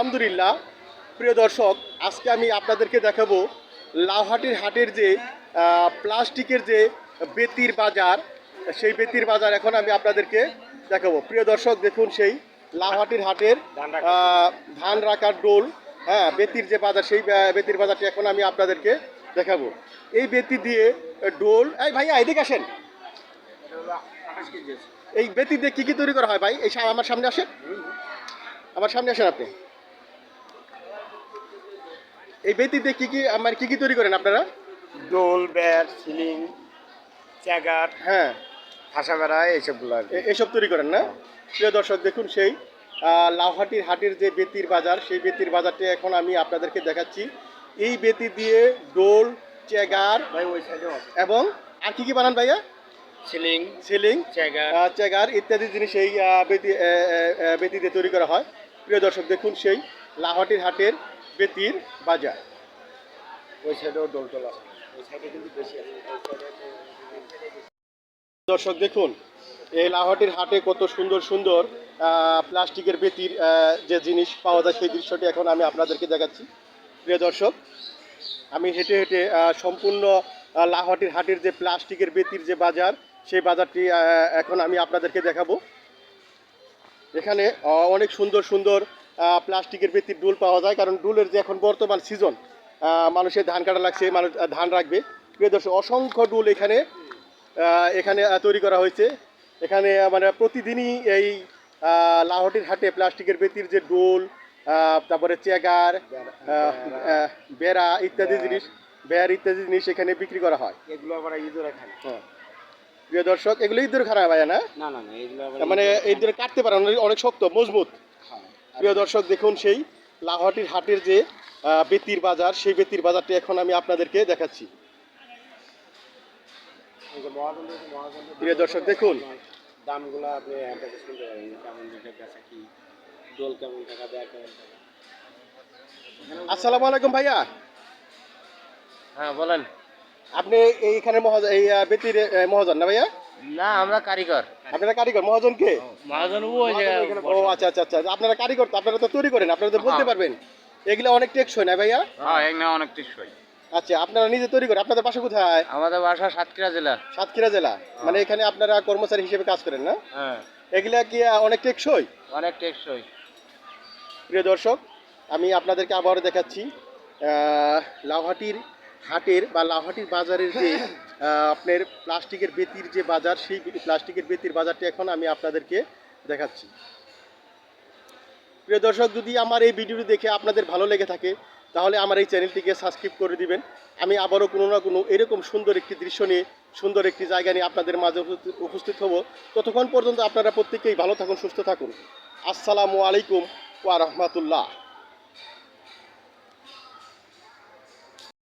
আলহামদুলিল্লাহ। প্রিয় দর্শক আজকে আমি আপনাদেরকে দেখাবো লাউহাটির হাটের যে প্লাস্টিকের যে বেতির বাজার সেই বেতির বাজার এখন আমি আপনাদেরকে দেখাবো। প্রিয় দর্শক দেখুন সেই লাউহাটির হাটের ধান রাখার ডোল হ্যাঁ বেতির যে বাজার সেই বেতির বাজারটি এখন আমি আপনাদেরকে দেখাবো। এই বেতি দিয়ে ডোল এই ভাইয়া এদিকে আসেন। এই বেতি দিয়ে কী কী তৈরি করা হয় ভাই? এই আমার সামনে আসেন। আমার সামনে আসেন আপনি। এই বেতিতে কি কি আমার কি কি তৈরি করেন আপনারা? দোল ব্যাট সিলিং চ্যাগার হ্যাঁ। ফাঁসা বেড়া এইসবগুলো আর কি। এসব তৈরি করেন না? প্রিয় দর্শক দেখুন সেই আহ, লাউহাটির হাটের যে বেতির বাজার সেই বেতির বাজারটি এখন আমি আপনাদেরকে দেখাচ্ছি। এই বেতি দিয়ে ডোল চেগার ভাই ওই সাইডেও আছে। এবং আর কি কি বানান ভাইয়া? সিলিং সিলিং চ্যাগার আহ, চেগার ইত্যাদি জিনিস এই আহ, বেতি আহ, আহ, বেতি দিয়ে তৈরি করা হয়। প্রিয় দর্শক দেখুন সেই লাউহাটির হাটের বেতির বাজার। ওই সাইডেও দোল টোল আছে। ওই সাইডে কিন্তু বেশি আছে। দর্শক দেখুন এই লাহটির হাটে কত সুন্দর সুন্দর প্লাস্টিকের বেতির যে জিনিস পাওয়া যায় সেই দৃশ্যটি এখন আমি আপনাদেরকে দেখাচ্ছি। প্রিয় দর্শক আমি হেঁটে হেঁটে সম্পূর্ণ লাহটির হাটের যে প্লাস্টিকের বেতির যে বাজার সেই বাজারটি এখন আমি আপনাদেরকে দেখাবো। এখানে অনেক সুন্দর সুন্দর প্লাস্টিকের বেতির ডুল পাওয়া যায় কারণ ডুলের যে এখন বর্তমান সিজন মানুষের ধান কাটা লাগছে মানুষ ধান রাখবে। প্রিয় দর্শক অসংখ্য ডুল এখানে এখানে তৈরি করা হয়েছে। এখানে মানে প্রতিদিনই এই লাহটির হাটে প্লাস্টিকের বেতির যে ডোল তারপরে চেগার বেড়া ইত্যাদি জিনিস বেয়ার ইত্যাদি জিনিস এখানে বিক্রি করা হয়। এগুলো আবার ইঁদুরে খায় হ্যাঁ। প্রিয় দর্শক এগুলো ইঁদুর খারাপ ভাইয়া না? না না এগুলো মানে এই ধরে কাটতে পারে অনেক- শক্ত মজবুত। প্রিয় দর্শক দেখুন সেই লাহটির হাটের যে বেতির বাজার সেই বেতির বাজারটি এখন আমি আপনাদেরকে দেখাচ্ছি। প্রিয় দর্শক দেখুন। দামগুলো আপনি এটাকে শুনতে পারেন কেমন বেচা কি দোল কেমন টাকা দেয় কেমন টাকা। আসসালামু আলাইকুম ভাইয়া। হ্যাঁ বলেন। আপনি এইখানে মহাজন এই বেতির মহাজন না ভাইয়া? না আমরা কারিগর। আপনারা কারিগর মহাজন কে? মহাজন ও আচ্ছা আচ্ছা আচ্ছা। আপনারা কারিগর তো আপনারা তো তৈরি করেন আপনারা তো বলতে পারবেন। এগুলো অনেক টেকসই না ভাইয়া? হ্যাঁ এগুলো অনেক টিসই আচ্ছা আপনারা নিজে তৈরি করেন। আপনাদের বাসা কোথায়? আমাদের বাসা সাতক্ষীরা জেলা। সাতক্ষীরা জেলা। মানে এখানে আপনারা কর্মচারী হিসেবে কাজ করেন না? হ্যাঁ। এগুলা কি অনেক টেকসই? অনেক টেকসই। প্রিয় দর্শক আমি আপনাদেরকে আবারও দেখাচ্ছি লাউহাটির হাটের বা লাউহাটির বাজারের যে আপনার প্লাস্টিকের বেতির যে বাজার, সেই প্লাস্টিকের বেতির বাজারটি এখন আমি আপনাদেরকে দেখাচ্ছি। প্রিয় দর্শক, যদি আমার এই ভিডিওটি দেখে আপনাদের ভালো লেগে থাকে, তাহলে আমার এই চ্যানেলটিকে সাবস্ক্রাইব করে দিবেন। আমি আবারও কোনো না কোনো এরকম সুন্দর একটি দৃশ্য নিয়ে, সুন্দর একটি জায়গা নিয়ে আপনাদের মাঝে উপস্থিত- হব। ততক্ষণ পর্যন্ত আপনারা প্রত্যেকেই ভালো থাকুন, সুস্থ থাকুন। আসসালামু আলাইকুম ওয়া রাহমাতুল্লাহ।